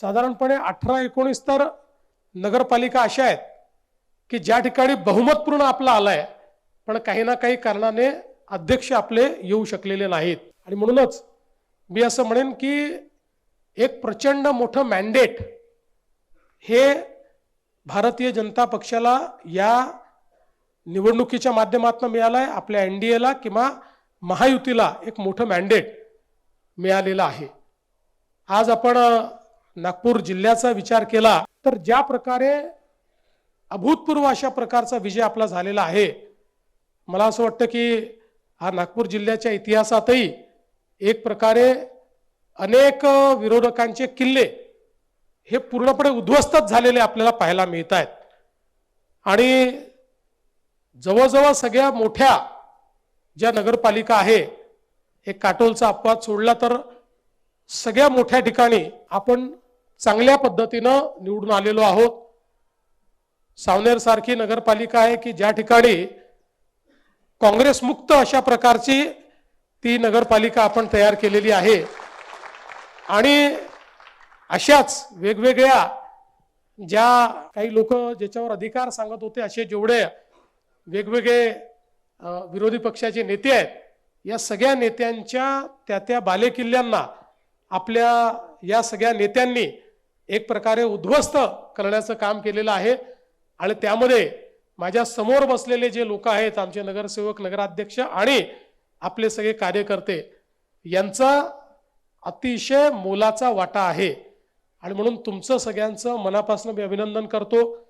साधारणपणे अठरा एकोणीस तर नगरपालिका अशा आहेत की ज्या ठिकाणी बहुमतपूर्ण आपला आलाय पण काही ना काही कारणाने अध्यक्ष आपले येऊ शकलेले नाहीत. आणि म्हणूनच मी असं म्हणेन की एक प्रचंड मोठं मॅन्डेट हे भारतीय जनता पक्षाला या निवडणुकीच्या माध्यमातून मिळालं आहे आपल्या एन डी एला किंवा महायुतीला एक मोठं मॅन्डेट मिळालेलं आहे. आज आपण नागपूर जिल्ह्याचा विचार केला तर ज्या प्रकारे अभूतपूर्व अशा प्रकारचा विजय आपला झालेला आहे मला असं वाटतं की हा नागपूर जिल्ह्याच्या इतिहासातही एक प्रकारे अनेक विरोधकांचे किल्ले हे पूर्णपणे उद्ध्वस्तच झालेले आपल्याला पाहायला मिळत आहेत आणि जवळजवळ सगळ्या मोठ्या ज्या नगरपालिका आहे एक काटोलचा अपवाद सोडला तर सगळ्या मोठ्या ठिकाणी आपण चांगल्या पद्धतीनं निवडून आलेलो आहोत. सावनेर सारखी नगरपालिका आहे की ज्या ठिकाणी काँग्रेस मुक्त अशा प्रकारची ती नगरपालिका आपण तयार केलेली आहे. आणि अशाच वेगवेगळ्या ज्या काही लोक ज्याच्यावर अधिकार सांगत होते असे जेवढे वेगवेगळे विरोधी पक्षाचे नेते आहेत या सगळ्या नेत्यांच्या त्या त्या बालेकिल्ल्यांना आपल्या या सगळ्या नेत्यांनी एक प्रकारे उद्ध्वस्त करण्याचं काम केलेलं आहे. आणि त्यामध्ये माझ्यासमोर बसलेले जे लोक आहेत आमचे नगरसेवक नगराध्यक्ष आणि आपले सगळे कार्यकर्ते यांचा अतिशय मोलाचा वाटा आहे. आणि म्हणून तुमचं सगळ्यांचं मनापासून मी अभिनंदन करतो.